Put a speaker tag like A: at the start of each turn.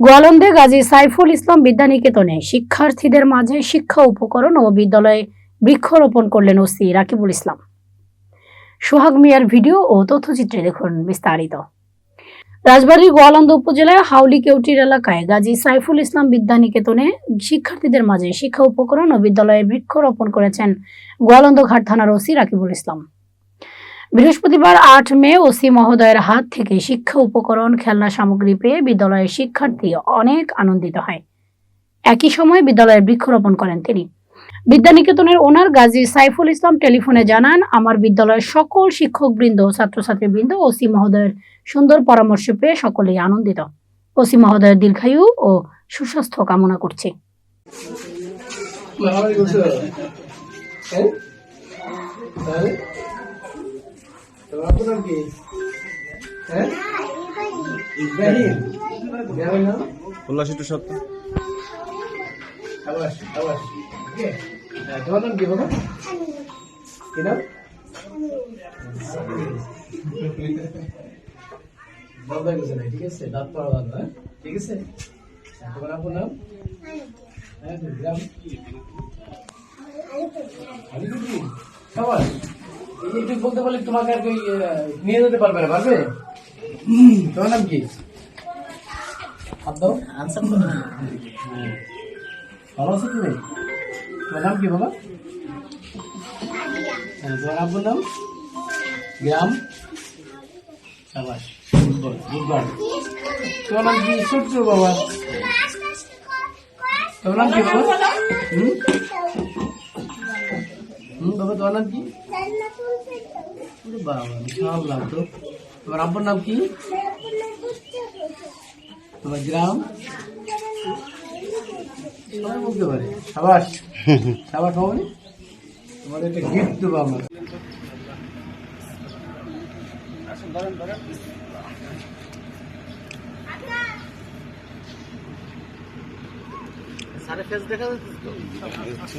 A: গোয়ালন্দে গাজী সাইফুল ইসলাম বিদ্যানিকেতনে শিক্ষার্থীদের মাঝে শিক্ষা উপকরণ ও বিদ্যালয়ে বৃক্ষরোপণ করলেন ওসি রাকিবুল ইসলাম। সোহাগ মিয়ার ভিডিও ও তথ্যচিত্রে দেখুন বিস্তারিত। রাজবাড়ীর গোয়ালন্দ উপজেলায় হাউলি কেউটির এলাকায় গাজী সাইফুল ইসলাম বিদ্যানিকেতনে শিক্ষার্থীদের মাঝে শিক্ষা উপকরণ ও বিদ্যালয়ে বৃক্ষরোপণ করেছেন গোয়ালন্দ ঘাট থানার ওসি রাকিবুল ইসলাম। বৃহস্পতিবার আট মে ওসি মহোদয়ের হাত থেকে শিক্ষা উপকরণ, খেলনা সামগ্রী পেয়ে বিদ্যালয়ের শিক্ষার্থী অনেক আনন্দিত হয়। একই সময় বিদ্যালয়ে বৃক্ষরোপণ করেন তিনি। বিদ্যানিকেতনের ওনার গাজী সাইফুল ইসলাম টেলিফোনে জানান, আমার বিদ্যালয়ের সকল শিক্ষকবৃন্দ ছাত্রছাত্রীবৃন্দ ওসি মহোদয়ের সুন্দর পরামর্শ পেয়ে সকলেই আনন্দিত। ওসি মহোদয়ের দীর্ঘায়ু ও সুস্বাস্থ্য কামনা করছি।
B: হ্যাঁ। তোমার আপনার কি হ্যাঁ ইব্রাহিম ইব্রাহিম নাম
C: উল্লাস একটু সত্য
B: আবাস হ্যাঁ, তোমার কি বাবা কি নাম বন্ধ গেছে না ঠিক আছে দাঁত পড়া দাঁত হ্যাঁ ঠিক আছে তোমার আপনার নাম হ্যাঁ গ্রাম আলিপুরি সবাই একটু বলতে পারলে তোমাকে আর নিয়ে যেতে পারবে না পারবে? তোমার নাম কি? ভালো আছো তুমি? তোমার নাম কি বাবা হ্যাঁ, তোমার আব্বুর নাম? গ্রাম? সাবাস। তোমার নাম কি? ছোট্ট বাবা। তোমার নাম কি বাবা হুম বাবা তোমার নাম কি? বাবা নাম তো। তোমার আব্বুর নাম কি? তোমার গ্রাম? বলতে পারে। সাবাস? সাবাস হবে তোমার একটা গিফট দেবো আমরা। ফেস দেখা যাচ্ছে?